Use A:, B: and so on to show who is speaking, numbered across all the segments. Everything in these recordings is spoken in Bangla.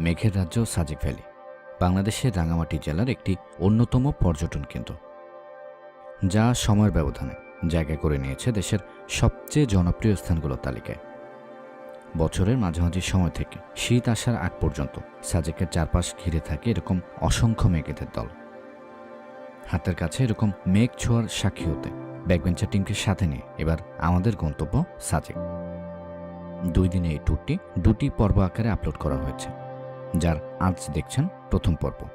A: মেঘের রাজ্য সাজেক ভ্যালি, বাংলাদেশের রাঙামাটি জেলার একটি অন্যতম পর্যটন কেন্দ্র। যা সময়ের ব্যবধানে জায়গা করে নিয়েছে দেশের সবচেয়ে জনপ্রিয় স্থানগুলোর তালিকায়। বছরের মাঝামাঝি সময় থেকে শীত আসার আগ পর্যন্ত সাজেকের চারপাশ ঘিরে থাকে এরকম অসংখ্য মেঘেদের দল। হাতের কাছে এরকম মেঘ ছোঁয়ার সাক্ষী হতে ব্যাকবেঞ্চার টিমকে সাথে নিয়ে এবার আমাদের গন্তব্য সাজেক। দুই দিনে এই ট্যুরটি দুটি পর্ব আকারে আপলোড করা হয়েছে। যার আজ দেখছেন প্রথম পর্ব।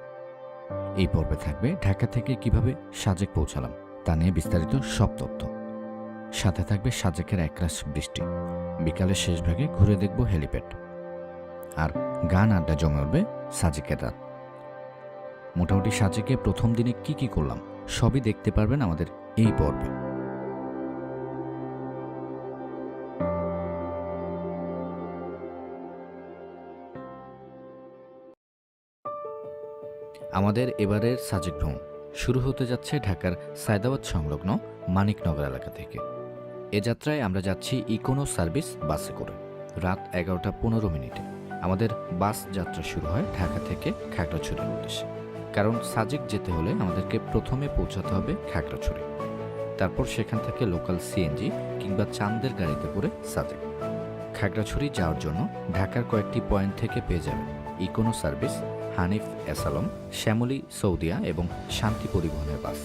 A: এই পর্বে থাকবে ঢাকা থেকে কীভাবে সাজেক পৌঁছালাম তা নিয়ে বিস্তারিত সব তথ্য। সাথে থাকবে সাজেকের একরাশ বৃষ্টি। বিকালের শেষ ভাগে ঘুরে দেখব হেলিপ্যাড। আর গান আড্ডা জমে উঠবে সাজেকের রাত। মোটামুটি সাজেকে প্রথম দিনে কি কি করলাম সবই দেখতে পারবেন আমাদের এই পর্বে। আমাদের এবারের সাজেক ভ্রমণ শুরু হতে যাচ্ছে ঢাকার সায়দাবাদ সংলগ্ন মানিকনগর এলাকা থেকে। এ যাত্রায় আমরা যাচ্ছি ইকোনো সার্ভিস বাসে করে। রাত এগারোটা পনেরো মিনিটে আমাদের বাস যাত্রা শুরু হয় ঢাকা থেকে খাগড়াছড়ির উদ্দেশ্যে। কারণ সাজেক যেতে হলে আমাদেরকে প্রথমে পৌঁছাতে হবে খাগড়াছড়ি। তারপর সেখান থেকে লোকাল সিএনজি কিংবা চান্দের গাড়িতে করে সাজেক খাগড়াছড়ি যাওয়ার জন্য ঢাকার কয়েকটি পয়েন্ট থেকে পেয়ে যাবেন ইকোনো সার্ভিস হানিফ এসালম, শ্যামলী সৌদিয়া এবং শান্তি পরিবহনের বাস।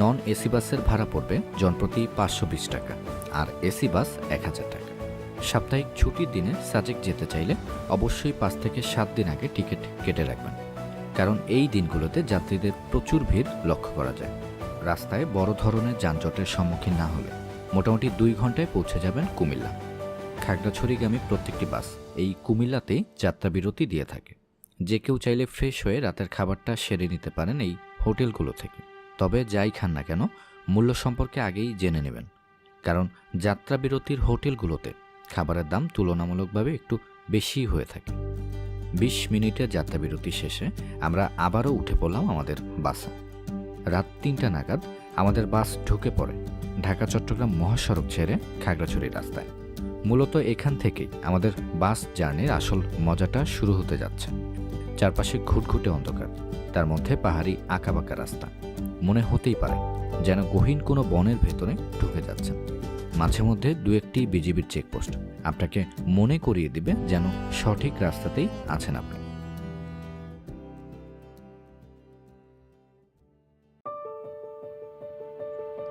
A: নন এসি বাসের ভাড়া পড়বে জনপ্রতি পাঁচশো বিশ টাকা, আর এসি বাস এক হাজার টাকা। সাপ্তাহিক ছুটির দিনে সাজেক যেতে চাইলে অবশ্যই পাঁচ থেকে সাত দিন আগে টিকিট কেটে রাখবেন, কারণ এই দিনগুলোতে যাত্রীদের প্রচুর ভিড় লক্ষ্য করা যায়। রাস্তায় বড় ধরনের যানজটের সম্মুখীন না হলে মোটামুটি দুই ঘন্টায় পৌঁছে যাবেন কুমিল্লা। খাগড়াছড়িগামী প্রত্যেকটি বাস এই কুমিল্লাতেই যাত্রাবিরতি দিয়ে থাকে। যে কেউ চাইলে ফ্রেশ হয়ে রাতের খাবারটা সেরে নিতে পারেন এই হোটেলগুলো থেকে। তবে যাই খান না কেন, মূল্য সম্পর্কে আগেই জেনে নেবেন। কারণ যাত্রা বিরতির হোটেলগুলোতে খাবারের দাম তুলনামূলকভাবে একটু বেশি হয়ে থাকে। বিশ মিনিটের যাত্রা বিরতি শেষে আমরা আবারও উঠে পড়লাম আমাদের বাসে। রাত তিনটা নাগাদ আমাদের বাস ঢুকে পড়ে ঢাকা, চট্টগ্রাম মহাসড়ক ছেড়ে খাগড়াছড়ি রাস্তায়। মূলত এখান থেকেই আমাদের বাস জার্নির আসল মজাটা শুরু হতে যাচ্ছে। চারপাশে ঘুটঘুটে অন্ধকার। তার মধ্যে পাহাড়ি আঁকাবাঁকা রাস্তা। মনে হতেই পারে যেন গহীন কোনো বনের ভেতরে ঢুকে যাচ্ছেন। মাঝে মধ্যে দু একটি বিজিবির চেকপোস্ট আপনাকে মনে করিয়ে দিবে যেন সঠিক রাস্তাতেই আছেন আপনি।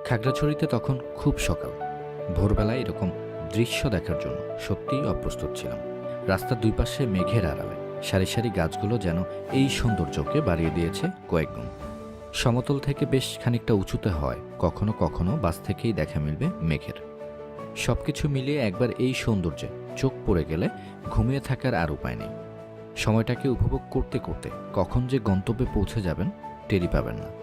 A: খাগড়াছড়িতে তখন খুব সকাল। ভোরবেলায় এরকম দৃশ্য দেখার জন্য সত্যিই অপ্রস্তুত ছিলাম। রাস্তার দুই পাশে মেঘের আড়ালে। সারি সারি গাছগুলো যেন এই সৌন্দর্যকে বাড়িয়ে দিয়েছে কয়েকগুণ সমতল থেকে বেশ খানিকটা উঁচুতে হয়, কখনো কখনো বাস থেকেই দেখা মিলবে মেঘের। সব কিছু মিলিয়ে একবার এই সৌন্দর্যে চোখ পড়ে গেলে ঘুমিয়ে থাকার আর উপায় নেই। সময়টাকে উপভোগ করতে করতে কখন যে গন্তব্যে পৌঁছে যাবেন টেরি পাবেন না।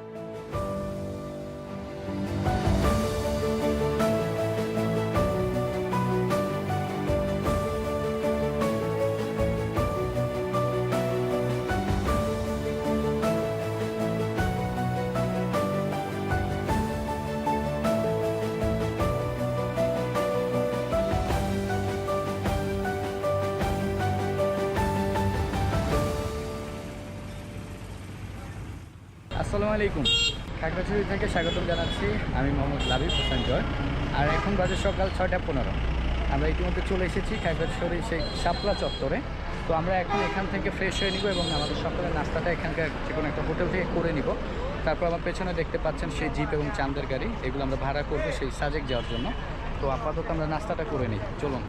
B: আসসালামু আলাইকুম। খাগড়াছড়ি থেকে স্বাগতম জানাচ্ছি। আমি মোহাম্মদ লাবিব হোসেন জয়। আর এখন বাজে সকাল ছয়টা পনেরো। আমরা ইতিমধ্যে চলে এসেছি খাগড়াছড়ি সেই শাপলা চত্বরে। তো আমরা এখন এখান থেকে ফ্রেশ হয়ে নিব এবং আমাদের সকালের নাস্তাটা এখানকার যে কোনো একটা হোটেল থেকে করে নিব। তারপর আমার পেছনে দেখতে পাচ্ছেন সেই জিপ এবং চান্দের গাড়ি। এগুলো আমরা ভাড়া করব সেই সাজেক যাওয়ার জন্য। তো আপাতত আমরা নাস্তাটা করে নিই। চলুন।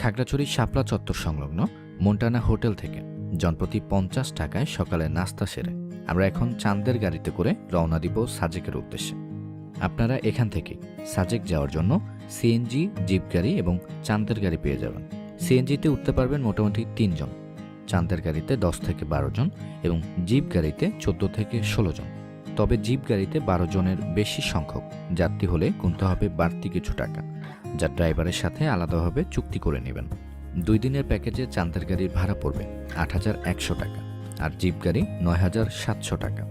A: খাগড়াছড়ি শাপলা চত্বর সংলগ্ন মন্টানা হোটেল থেকে জনপ্রতি পঞ্চাশ টাকায় সকালে নাস্তা সেরে আমরা এখন চাঁদের গাড়িতে করে রওনা দিব সাজেকের উদ্দেশ্যে। আপনারা এখান থেকে সাজেক যাওয়ার জন্য সিএনজি, জিপ গাড়ি এবং চাঁদের গাড়ি পেয়ে যাবেন। সিএনজিতে উঠতে পারবেন মোটামুটি তিনজন। চাঁদের গাড়িতে দশ থেকে বারো জন এবং জিপ গাড়িতে চোদ্দ থেকে ষোলো জন। তবে জিপ গাড়িতে বারো জনের বেশি সংখ্যক যাত্রী হলে গুনতে হবে বাড়তি কিছু টাকা, যা ড্রাইভারের সাথে আলাদাভাবে চুক্তি করে নেবেন। দুই দিনের প্যাকেজে চাঁদের গাড়ির ভাড়া পড়বে আট হাজার একশো টাকা। আর জিপ গাড়ি নয় হাজার সাতশো টাকা।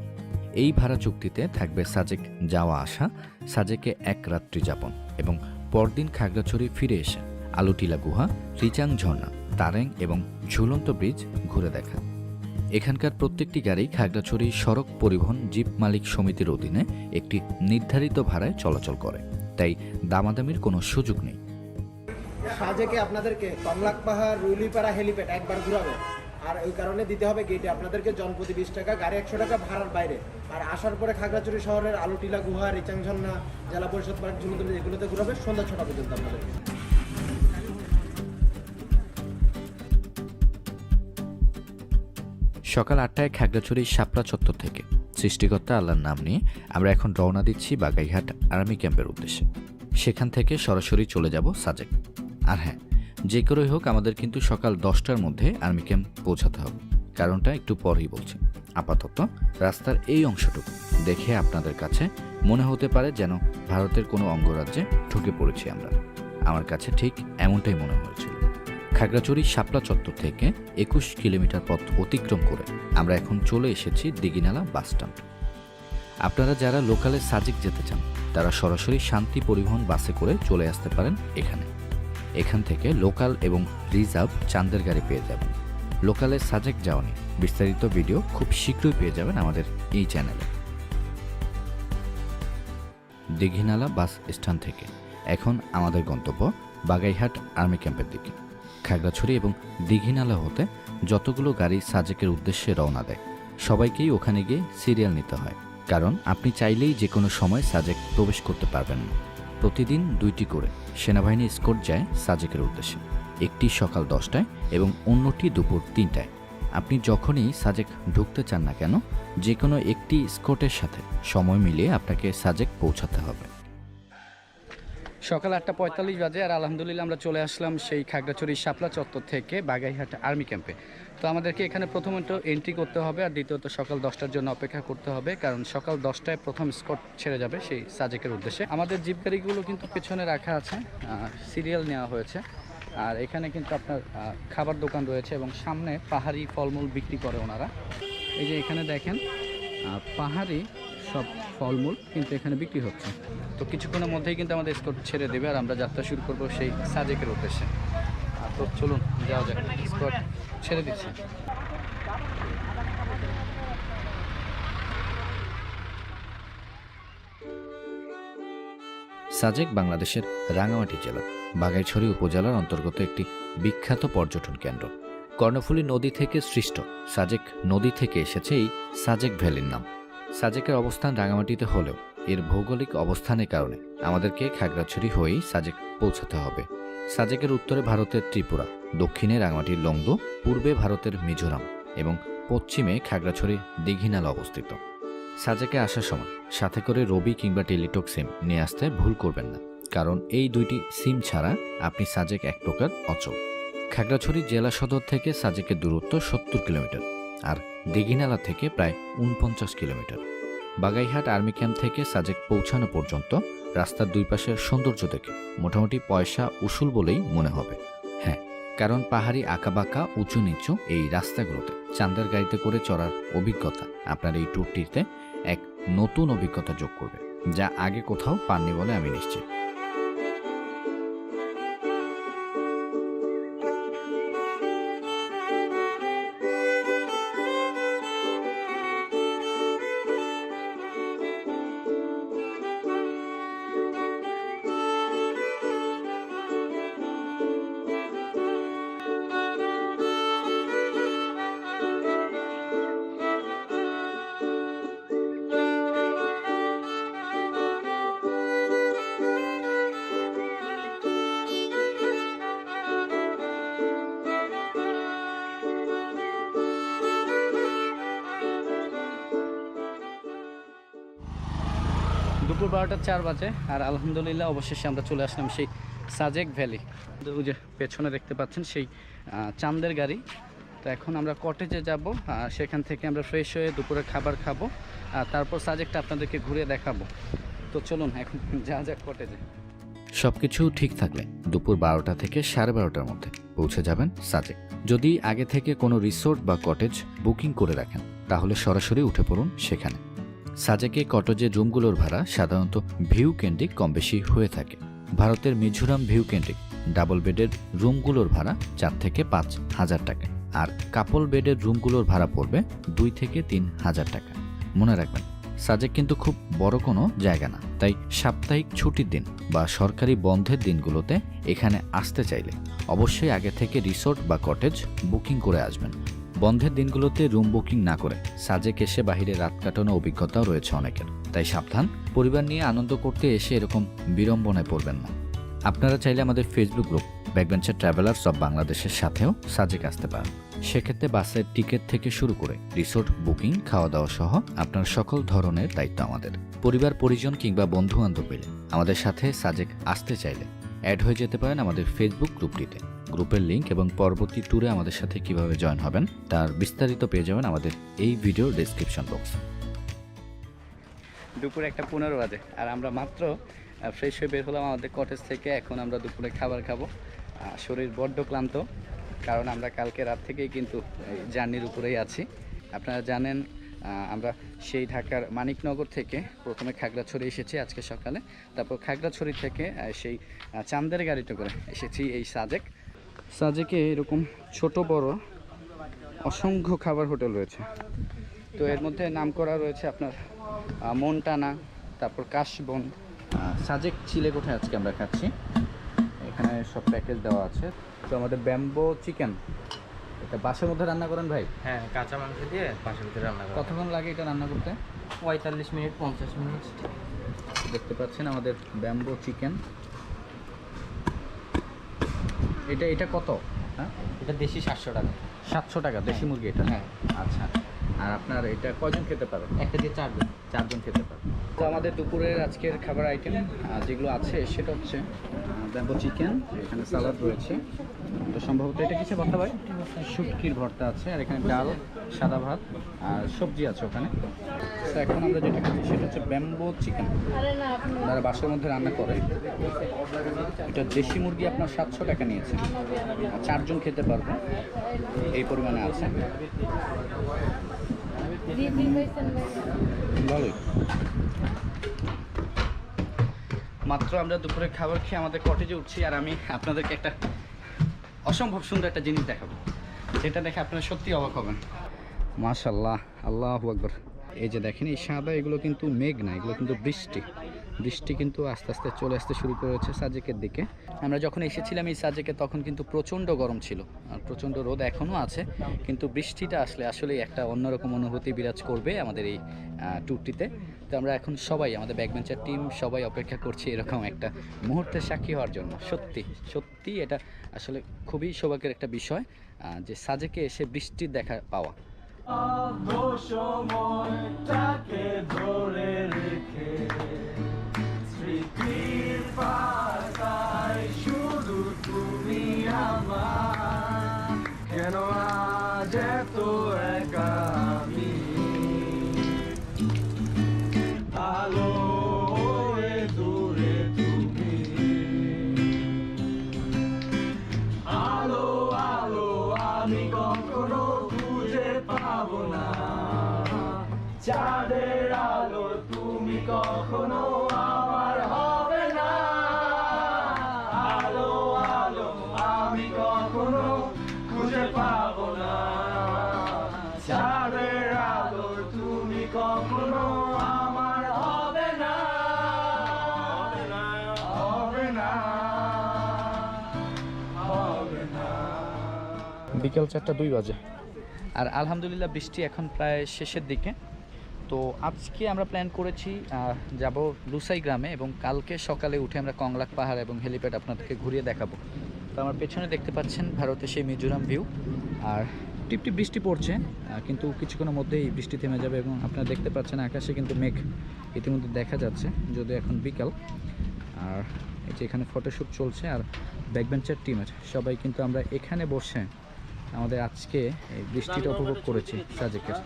A: এই ভাড়া চুক্তিতে থাকবে সাজেক যাওয়া আসা, সাজেকে এক রাত্রি যাপন এবং পরদিন খাগড়াছড়ি ফিরে এসে আলুটিলা গুহা, রিচাং ঝর্ণা, তারেং এবং ঝুলন্ত ব্রিজ ঘুরে দেখা। এখানকার প্রত্যেকটি গাড়ি খাগড়াছড়ি সড়ক পরিবহন জিপ মালিক সমিতির অধীনে একটি নির্ধারিত ভাড়ায় চলাচল করে। তাই দামাদামির কোনো সুযোগ নেই।
C: সাজেকে আপনাদেরকে কমলাক পাহাড় রুইলিপাড়া হেলিপ্যাড একবার ঘুরাবে। আর ওই কারণে দিতে হবে গেটে আপনাদেরকে জনপ্রতি বিশ টাকা, গাড়ি একশো টাকা ভাড়ার বাইরে। আর আসার পরে খাগড়াছড়ি শহরের আলুটিলা গুহা রিচাংঝন্না জেলা পরিষদ পার্ক ঝুমুদ্র এগুলোতে ঘুরাবে সন্ধ্যা ছটা পর্যন্ত আপনাদেরকে
A: সকাল আটটায় খাগড়াছড়ি শাপলা চত্বর থেকে। সৃষ্টিকর্তা আল্লাহর নাম নিয়ে আমরা এখন রওনা দিচ্ছি বাগাইঘাট আর্মি ক্যাম্পের উদ্দেশ্যে। সেখান থেকে সরাসরি চলে যাব সাজেক। আর হ্যাঁ যে করেই হোক আমাদের কিন্তু সকাল দশটার মধ্যে আর্মি ক্যাম্প পৌঁছাতে হবে। কারণটা একটু পরেই বলছি। আপাতত রাস্তার এই অংশটুকু দেখে আপনাদের কাছে মনে হতে পারে যেন ভারতের কোনো অঙ্গরাজ্যে ঢুকে পড়েছি আমরা। আমার কাছে ঠিক এমনটাই মনে হয়েছিল। খাগড়াছড়ি শাপলা চত্বর থেকে একুশ কিলোমিটার পথ অতিক্রম করে আমরা এখন চলে এসেছি দিঘিনালা বাস স্ট্যান্ড। আপনারা যারা লোকালে সাজিক যেতে চান, তারা সরাসরি শান্তি পরিবহন বাসে করে চলে আসতে পারেন এখানে। এখান থেকে লোকাল এবং রিজার্ভ চান্দের গাড়ি পেয়ে যাবেন। লোকালে সাজেক যাওয়া নিয়ে বিস্তারিত ভিডিও খুব শীঘ্রই পেয়ে যাবেন আমাদের এই চ্যানেলে। দিঘিনালা বাস স্ট্যান্ড থেকে। এখন আমাদের গন্তব্য বাগাইহাট আর্মি ক্যাম্পের দিকে। খাগড়াছড়ি এবং দিঘিনালা হতে যতগুলো গাড়ি সাজেকের উদ্দেশ্যে রওনা দেয়, সবাইকেই ওখানে গিয়ে সিরিয়াল নিতে হয়। কারণ আপনি চাইলেই যে কোনো সময় সাজেক প্রবেশ করতে পারবেন না। প্রতিদিন দুইটি করে সেনাবাহিনী স্কোট যায় সাজেকের উদ্দেশ্যে। একটি সকাল দশটায় এবং অন্যটি দুপুর তিনটায়। আপনি যখনই সাজেক ঢুকতে চান না কেন যে কোনো একটি স্কোটের সাথে সময় মিলিয়ে আপনাকে সাজেক পৌঁছাতে হবে।
B: সকাল আটটা পঁয়তাল্লিশ বাজে আর আলহামদুলিল্লাহ আমরা চলে আসলাম সেই খাগড়াছড়ি শাপলা চত্বর থেকে বাগাইহাট আর্মি ক্যাম্পে। তো আমাদেরকে এখানে প্রথমত এন্ট্রি করতে হবে আর দ্বিতীয়ত সকাল দশটার জন্য অপেক্ষা করতে হবে কারণ সকাল দশটায় প্রথম স্কট ছেড়ে যাবে সেই সাজেকের উদ্দেশ্যে। আমাদের জিপ গাড়িগুলো কিন্তু পেছনে রাখা আছে সিরিয়াল নেওয়া হয়েছে। আর এখানে কিন্তু আপনার খাবার দোকান রয়েছে এবং সামনে পাহাড়ি ফলমূল বিক্রি করে ওনারা। এই যে এখানে দেখেন পাহাড়ি সব ফলমূল কিন্তু এখানে বিক্রি হচ্ছে। তো কিছুক্ষণের মধ্যেই কিন্তু আমাদের স্কোর ছেড়ে দেবে আর আমরা যাত্রা শুরু করব সেই সাজেকের উদ্দেশ্যে। তো চলুন যাওয়া যাক। স্কট ছেড়ে দিচ্ছে।
A: সাজেক বাংলাদেশের রাঙামাটি জেলা বাগাইছড়ি উপজেলার অন্তর্গত একটি বিখ্যাত পর্যটন কেন্দ্র। কর্ণফুলী নদী থেকে সৃষ্ট সাজেক নদী থেকে এসেছে এই সাজেক ভ্যালির নাম। সাজেকের অবস্থান রাঙামাটিতে হলেও এর ভৌগোলিক অবস্থানের কারণে আমাদেরকে খাগড়াছড়ি হয়েই সাজেক পৌঁছাতে হবে। সাজেকের উত্তরে ভারতের ত্রিপুরা, দক্ষিণে রাঙামাটির লংদো, পূর্বে ভারতের মিজোরাম এবং পশ্চিমে খাগড়াছড়ি দীঘিনালা অবস্থিত। সাজেকে আসার সময় সাথে করে রবি কিংবা টেলিটক সিম নিয়ে আসতে ভুল করবেন না, কারণ এই দুইটি সিম ছাড়া আপনি সাজেক এক প্রকার অচল। খাগড়াছড়ি জেলা সদর থেকে সাজেকের দূরত্ব সত্তর কিলোমিটার। আর দিঘিনালা থেকে প্রায় উনপঞ্চাশ কিলোমিটার। বাগাইহাট আর্মি ক্যাম্প থেকে সাজেক পৌঁছানো পর্যন্ত রাস্তার দুই পাশের সৌন্দর্য দেখে মোটামুটি পয়সা উসুল বলেই মনে হবে। হ্যাঁ কারণ পাহাড়ি আঁকাবাঁকা উঁচু নিচু এই রাস্তাগুলোতে চান্দার গাড়িতে করে চড়ার অভিজ্ঞতা আপনার এই ট্যুরটিতে এক নতুন অভিজ্ঞতা যোগ করবে, যা আগে কোথাও পাননি বলে আমি নিশ্চিত।
B: বারোটা চার বাজে, আর আলহামদুলিল্লাহ অবশেষে আমরা চলে আসলাম সেই সাজেক ভ্যালি। যে পেছনে দেখতে পাচ্ছেন সেই চান্দের গাড়ি। তো এখন আমরা কটেজে যাব সেখান থেকে আমরা ফ্রেশ হয়ে দুপুরে খাবার খাব, আর তারপর সাজেকটা আপনাদেরকে ঘুরে দেখাবো। তো চলুন, এখন যা যাক কটেজে
A: সব কিছু ঠিক থাকলে দুপুর বারোটা থেকে সাড়ে বারোটার মধ্যে পৌঁছে যাবেন সাজেক। যদি আগে থেকে কোনো রিসোর্ট বা কটেজ বুকিং করে রাখেন, তাহলে সরাসরি উঠে পড়ুন সেখানে। সাজেকে কটেজের রুমগুলোর ভাড়া সাধারণত ভিউ কেন্দ্রিক কম বেশি হয়ে থাকে। ভারতের মিজোরাম ভিউ কেন্দ্রিক ডাবল বেডের রুমগুলোর ভাড়া চার থেকে পাঁচ হাজার টাকা আর কাপল বেডের রুমগুলোর ভাড়া পড়বে দুই থেকে তিন হাজার টাকা। মনে রাখবেন, সাজেক কিন্তু খুব বড় কোনো জায়গা না, তাই সাপ্তাহিক ছুটির দিন বা সরকারি বন্ধের দিনগুলোতে এখানে আসতে চাইলে অবশ্যই আগে থেকে রিসোর্ট বা কটেজ বুকিং করে আসবেন। বন্ধের দিনগুলোতে রুম বুকিং না করে সাজেক এসে বাহিরে রাত কাটানো অভিজ্ঞতাও রয়েছে অনেকের। তাই সাবধান, পরিবার নিয়ে আনন্দ করতে এসে এরকম বিড়ম্বনায় পড়বেন না। আপনারা চাইলে আমাদের Facebook group backbencher travellers of বাংলাদেশের সাথেও সাজেক আসতে পারেন। সেক্ষেত্রে বাসের টিকিট থেকে শুরু করে রিসোর্ট বুকিং খাওয়া দাওয়া সহ আপনার সকল ধরনের দায়িত্ব আমাদের। পরিবার, পরিজন কিংবা বন্ধু বান্ধব পেলে আমাদের সাথে সাজেক আসতে চাইলে অ্যাড হয়ে যেতে পারেন আমাদের ফেসবুক গ্রুপটিতে গ্রুপের লিঙ্ক এবং পরবর্তী ট্যুরে আমাদের সাথে কীভাবে জয়েন হবেন, তার বিস্তারিত পেয়ে যাবেন আমাদের এই ভিডিও ডেসক্রিপশন বক্সে
B: দুপুরে একটা পনেরো বাজে, আর আমরা মাত্র ফ্রেশ হয়ে বের হলাম আমাদের কটেজ থেকে। এখন আমরা দুপুরে খাবার খাব। শরীর বড্ড ক্লান্ত, কারণ আমরা কালকে রাত থেকেই কিন্তু জার্নির উপরেই আছি। আপনারা জানেন আমরা সেই ঢাকার মানিকনগর থেকে প্রথমে খাগড়াছড়ি এসেছি আজকে সকালে। তারপর খাগড়াছড়ি থেকে সেই চান্দের গাড়িতে করে এসেছি এই সাজেক। সাজেকে এরকম ছোট বড় অসংখ্য খাবার হোটেল রয়েছে। তো এর মধ্যে নাম করা রয়েছে আপনার মনটানা তারপর কাশবন। সাজেক চিলে কোথায় আজকে আমরা খাচ্ছি? এখানে সব প্যাকেজ দেওয়া আছে। তো আমাদের ব্যাম্বো চিকেন এটা বাসের মধ্যে রান্না করেন ভাই?
D: হ্যাঁ কাঁচা মাংস দিয়ে বাসের মধ্যে রান্না করা
B: কতক্ষণ লাগে এটা রান্না করতে?
D: পঁয়তাল্লিশ মিনিট পঞ্চাশ মিনিট।
B: দেখতে পাচ্ছেন আমাদের ব্যাম্বো চিকেন। এটা এটা কত? হ্যাঁ?
D: এটা দেশি সাতশো টাকা।
B: সাতশো টাকা দেশি মুরগি এটা?
D: হ্যাঁ।
B: আচ্ছা। আর আপনার এটা কয়জন খেতে পারবেন
D: একটা দিয়ে চারজন।
B: চারজন খেতে পারবে তো আমাদের দুপুরের আজকের খাবার আইটেম যেগুলো আছে সেটা হচ্ছে ব্যাম্বো চিকেন এখানে সালাদ রয়েছে। তো সম্ভবত এটা কিসে ভর্তা ভাই? শুটকির ভর্তা আছে আর এখানে ডাল সাদা ভাত আর সবজি আছে ওখানে। তো এখন আমরা যেটা খাচ্ছি সেটা হচ্ছে ব্যাম্বো চিকেন। যারা বাসার মধ্যে রান্না করে এটা দেশি মুরগি আপনার সাতশো টাকা নিয়েছে। চারজন খেতে পারবে। এই পরিমাণে আছে। ভালোই। মাত্র আমরা দুপুরে খাবার খেয়ে আমাদের কটেজে উঠছি আর আমি আপনাদেরকে একটা অসম্ভব সুন্দর একটা জিনিস দেখাবো। যেটা দেখে আপনারা সত্যি অবাক হবেন। মাশাল্লাহ আল্লাহ আকবর। এই যে দেখেন, এই সাদা, এগুলো কিন্তু মেঘ না, এগুলো কিন্তু বৃষ্টি। বৃষ্টি কিন্তু আস্তে আস্তে চলে আসতে শুরু করেছে সাজেকের দিকে। আমরা যখন এসেছিলাম এই সাজেকে, তখন কিন্তু প্রচণ্ড গরম ছিল, আর প্রচণ্ড রোদ এখনও আছে, কিন্তু বৃষ্টিটা আসলে, আসলেই একটা অন্যরকম অনুভূতি বিরাজ করবে আমাদের এই ট্যুরটিতে তো আমরা এখন সবাই, আমাদের ব্যাকবেঞ্চার টিম সবাই অপেক্ষা করছি এরকম একটা মুহূর্তের সাক্ষী হওয়ার জন্য। সত্যি সত্যি এটা আসলে খুবই সৌভাগ্যের একটা বিষয় যে সাজেকে এসে বৃষ্টির দেখা পাওয়া।
E: কেন চাঁদের আলো তুমি কখনো আমার হবে না। আলো আলো আমি কখনো খুঁজে পাবো না। চাঁদের আলো তুমি কখনো আমার হবে না। হবে না। হবে না।
B: বিকেল চারটা দুই বাজে। আর আলহামদুলিল্লাহ বৃষ্টি এখন প্রায় শেষের দিকে। তো আজকে আমরা প্ল্যান করেছি যাব লুসাই গ্রামে এবং কালকে সকালে উঠে আমরা কংলাক পাহাড় এবং হেলিপ্যাড আপনাদেরকে ঘুরিয়ে দেখাবো। তো আমার পেছনে দেখতে পাচ্ছেন ভারতের সেই মিজোরাম ভিউ আর টিপটিপ বৃষ্টি পড়ছে কিন্তু কিছুক্ষণের মধ্যেই বৃষ্টি থেমে যাবে এবং আপনারা দেখতে পাচ্ছেন আকাশে কিন্তু মেঘ ইতিমধ্যে দেখা যাচ্ছে, যদিও এখন বিকাল। আর এই যে এখানে ফটোশ্যুট চলছে আর ব্যাকবেঞ্চার টিমের সবাই কিন্তু আমরা এখানে বসে আমাদের আজকে এই বৃষ্টিটা উপভোগ করেছি সাজেকের।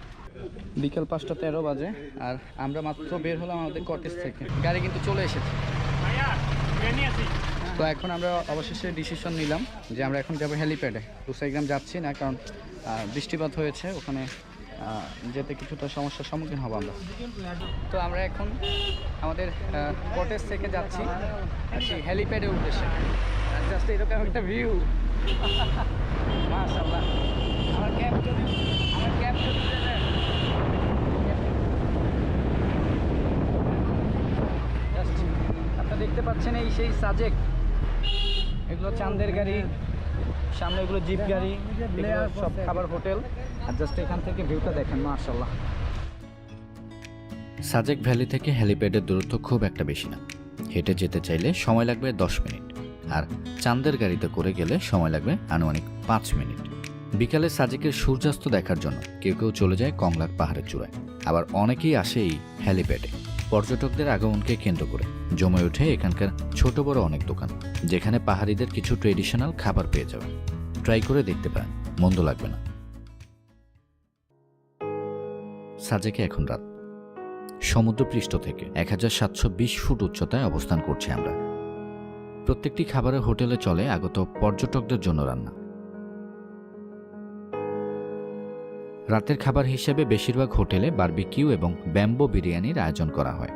B: বিকাল পাঁচটা তেরো বাজে, আর আমরা মাত্র বের হলাম আমাদের কটেজ থেকে। গাড়ি কিন্তু চলে এসেছে। তো এখন আমরা অবশেষে ডিসিশন নিলাম যে আমরা এখন যাব হেলিপ্যাডে দুসাইগ্রাম যাচ্ছি না, কারণ বৃষ্টিপাত হয়েছে, ওখানে যেতে কিছুটা সমস্যার সম্মুখীন হব আমরা। তো আমরা এখন আমাদের কটেজ থেকে যাচ্ছি সেই হেলিপ্যাডের উদ্দেশ্যে। জাস্ট এরকম একটা ভিউ মাশাআল্লাহ। আমার ক্যাব আমার ক্যাব যদি দেন Just আপনারা দেখতে পাচ্ছেন এই সেই সাজেক। এগুলো চান্দের গাড়ি, সামনে এগুলো জিপ গাড়ি সব খাবার হোটেল। আর জাস্ট এখান থেকে ভিউটা দেখেন, মাশাআল্লাহ।
A: সাজেক ভ্যালি থেকে হ্যালিপ্যাডের দূরত্ব খুব একটা বেশি না। হেঁটে যেতে চাইলে সময় লাগবে দশ মিনিট। আর চান্দের গাড়িতে করে গেলে সময় লাগবে আনুমানিক পাঁচ মিনিট। বিকালে সাজেকের সূর্যাস্ত দেখার জন্য কেউ কেউ চলে যায় কংলাক পাহাড়ের চূড়ায়। আবার অনেকেই আসে এই হ্যালিপ্যাডে পর্যটকদের আগমনকে কেন্দ্র করে জমে ওঠে এখানকার ছোট বড় অনেক দোকান, যেখানে পাহাড়িদের কিছু ট্রেডিশনাল খাবার পেয়ে যাবেন। ট্রাই করে দেখতে পারেন, মন্দ লাগবে না। সাজেকে এখন রাত। সমুদ্রপৃষ্ঠ থেকে এক হাজার সাতশো বিশ ফুট উচ্চতায় অবস্থান করছি আমরা। প্রত্যেকটি খাবারের হোটেলে চলে আগত পর্যটকদের জন্য রান্না। রাতের খাবার হিসেবে বেশিরভাগ হোটেলে বারবিকিউ এবং ব্যাম্বো বিরিয়ানির আয়োজন করা হয়।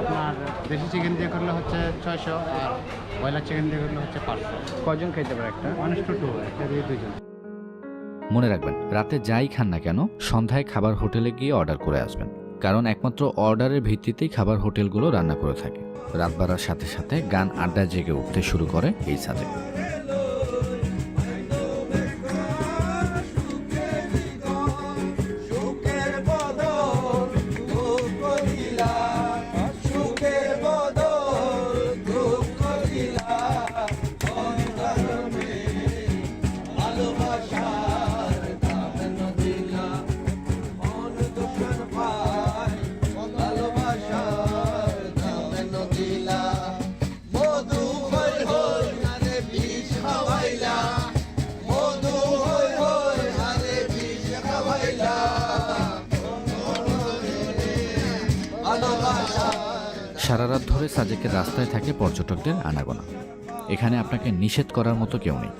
F: আপনার দেশি চিকেন দিয়ে করলে হচ্ছে ছয়শো আর ব্রয়লার চিকেন দিয়ে করলে হচ্ছে পাঁচশো।
B: কয়জন খাইতে পারে একটা?
F: ওয়ান টু টু একটা দিয়ে দুজন
A: মনে রাখবেন রাতে যাই খান না কেন সন্ধ্যায় খাবার হোটেলে গিয়ে অর্ডার করে আসবেন। কারণ একমাত্র অর্ডারের ভিত্তিতেই খাবার হোটেলগুলো রান্না করে থাকে। রাত বাড়ার সাথে সাথে গান আড্ডা জেগে উঠতে শুরু করে এই সাজে সারা রাত ধরে সাজেকের রাস্তায় থাকে পর্যটকদের আনাগোনা। এখানে আপনাকে নিষেধ করার মতো কেউ নেই।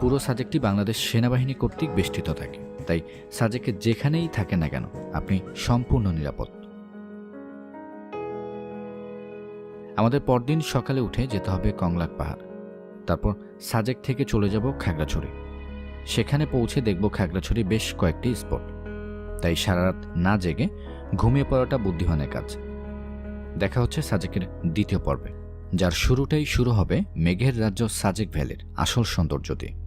A: পুরো সাজেকটি বাংলাদেশ সেনাবাহিনী কর্তৃক বেষ্টিত থাকে। তাই সাজেকে যেখানেই থাকে না কেন, আপনি সম্পূর্ণ নিরাপদ। আমাদের পরদিন সকালে উঠে যেতে হবে কংলাক পাহাড়। তারপর সাজেক থেকে চলে যাব খাগড়াছড়ি। সেখানে পৌঁছে দেখব খাগড়াছড়ি বেশ কয়েকটি স্পট। তাই সারা রাত না জেগে ঘুমিয়ে পড়াটা বুদ্ধিমানের কাজ। দেখা হচ্ছে সাজেকের দ্বিতীয় পর্বে, যার শুরুটাই শুরু হবে মেঘের রাজ্য সাজেক ভ্যালির আসল সৌন্দর্য দিয়ে।